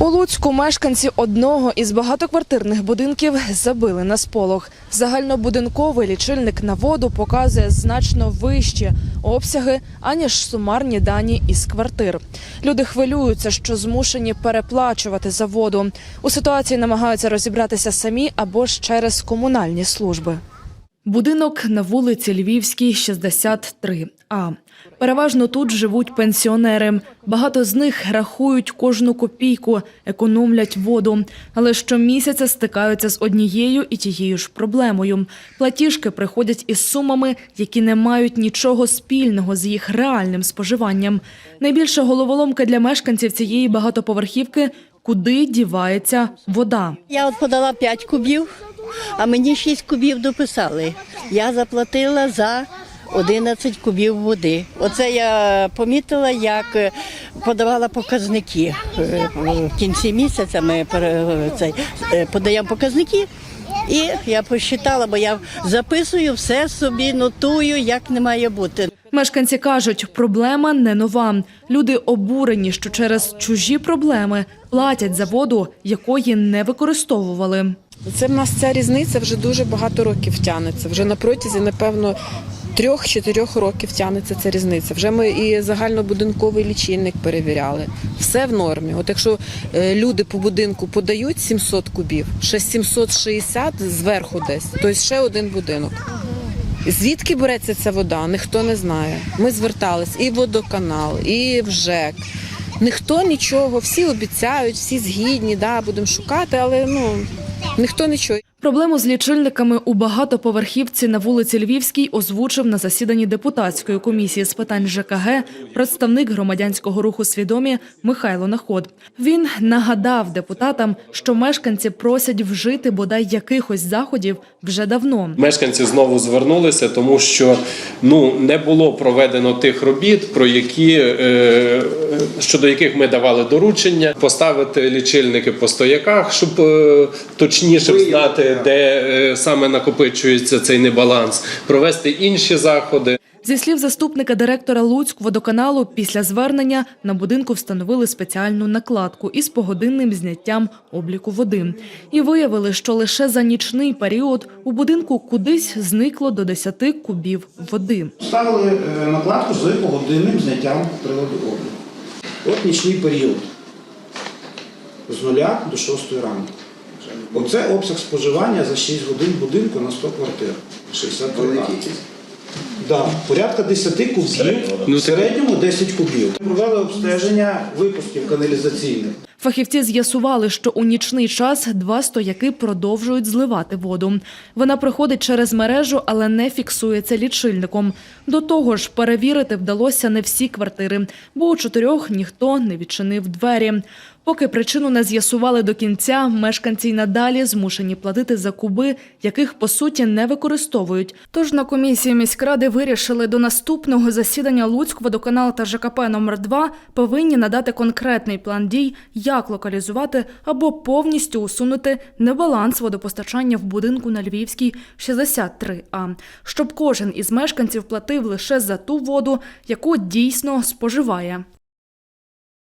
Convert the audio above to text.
У Луцьку мешканці одного із багатоквартирних будинків забили на сполох. Загальнобудинковий лічильник на воду показує значно вищі обсяги, аніж сумарні дані із квартир. Люди хвилюються, що змушені переплачувати за воду. У ситуації намагаються розібратися самі або ж через комунальні служби. Будинок на вулиці Львівській, 63 А. Переважно тут живуть пенсіонери. Багато з них рахують кожну копійку, економлять воду, але щомісяця стикаються з однією і тією ж проблемою. Платіжки приходять із сумами, які не мають нічого спільного з їх реальним споживанням. Найбільша головоломка для мешканців цієї багатоповерхівки куди дівається вода. Я от подала 5 кубів, а мені 6 кубів дописали. Я заплатила за 11 кубів води. Оце я помітила, як е, подавала показники. Е, В кінці місяця ми е, подаємо показники. І я посчитала, бо я записую все собі, нотую, як не має бути. Мешканці кажуть, проблема не нова. Люди обурені, що через чужі проблеми платять за воду, якої не використовували. Це в нас ця різниця вже дуже багато років тягнеться. Вже на протязі, напевно, трьох-чотирьох років тягнеться ця різниця. Вже ми і загальнобудинковий лічильник перевіряли. Все в нормі. От якщо е, люди по будинку подають 700 кубів, ще 760 зверху десь, то ще один будинок. Звідки береться ця вода, ніхто не знає. Ми звертались і в водоканал, і в ЖЕК. Ніхто нічого, всі обіцяють, всі згідні, да, будемо шукати, але ну ніхто нічого. Проблему з лічильниками у багатоповерхівці на вулиці Львівській озвучив на засіданні депутатської комісії з питань ЖКГ представник громадянського руху свідомі Михайло Наход. Він нагадав депутатам, що мешканці просять вжити бодай якихось заходів вже давно. Мешканці знову звернулися, тому що ну не було проведено тих робіт, про які е, щодо яких ми давали доручення, поставити лічильники по стояках, щоб е, точніше знати, де е, саме накопичується цей небаланс, провести інші заходи. Зі слів заступника директора Луцьк-водоканалу, після звернення на будинку встановили спеціальну накладку із погодинним зняттям обліку води. І виявили, що лише за нічний період у будинку кудись зникло до 10 кубів води. Ставили е, накладку з погодинним зняттям приладу обліку. От нічний період з нуля до 6 ранку. Оце обсяг споживання за 6 годин будинку на 100 квартир. 60 квартир. Да, порядка 10 кубів, в середньому 10 кубів. Провели обстеження випусків каналізаційних. Фахівці з'ясували, що у нічний час два стояки продовжують зливати воду. Вона проходить через мережу, але не фіксується лічильником. До того ж, перевірити вдалося не всі квартири, бо у чотирьох ніхто не відчинив двері. Поки причину не з'ясували до кінця, мешканці й надалі змушені платити за куби, яких по суті не використовують. Тож на комісії міськради вирішили до наступного засідання Луцьк, водоканал та ЖКП номер 2 повинні надати конкретний план дій, як локалізувати або повністю усунути небаланс водопостачання в будинку на Львівській 63А, щоб кожен із мешканців платив лише за ту воду, яку дійсно споживає.